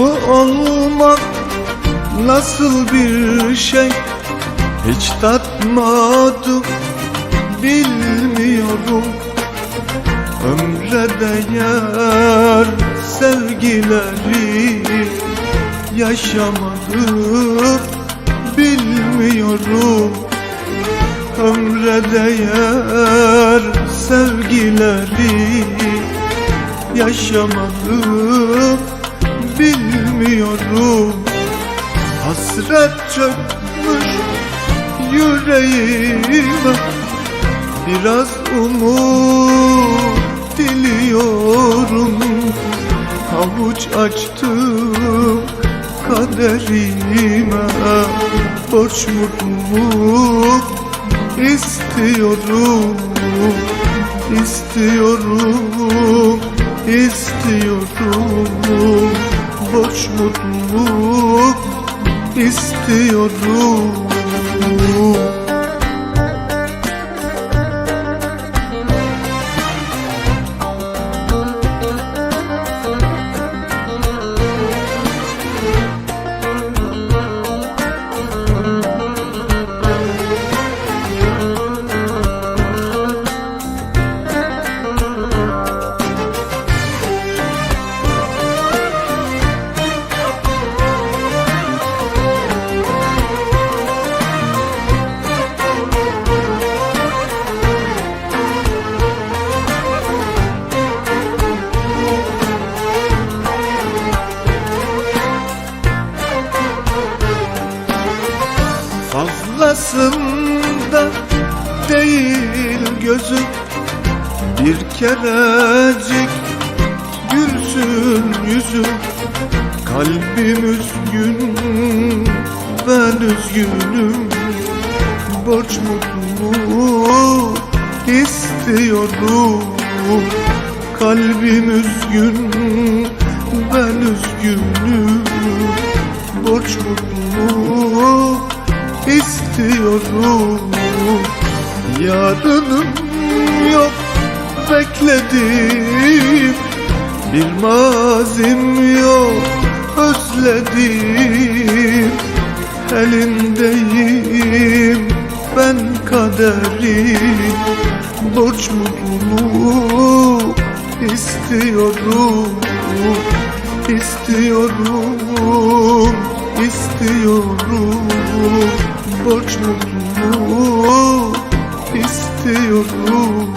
olmak? Nasıl bir şey? Hiç tatmadım bilmiyorum. Ömre değer sevgileri yaşamadım bilmiyorum. Ömre değer sevgileri yaşamadım bilmiyorum. Hasret çökmüş yüreğime Biraz umut diliyorum. Havuç açtım kaderime Borç mutluluk istiyorum İstiyorum, istiyorum Borç mutluluk istiyorum Fazlasında değil gözüm. Bir kerecik gülsün yüzüm. Kalbim üzgün ben üzgünüm. Borç mutluluğu istiyorum. Kalbim üzgün ben üzgünüm istiyorum Yarınım yok bekledim. Bir mazim yok özledim. Elindeyim ben kaderim. Borç mutluluk istiyorum İstiyorum, istiyorum borç istiyorum.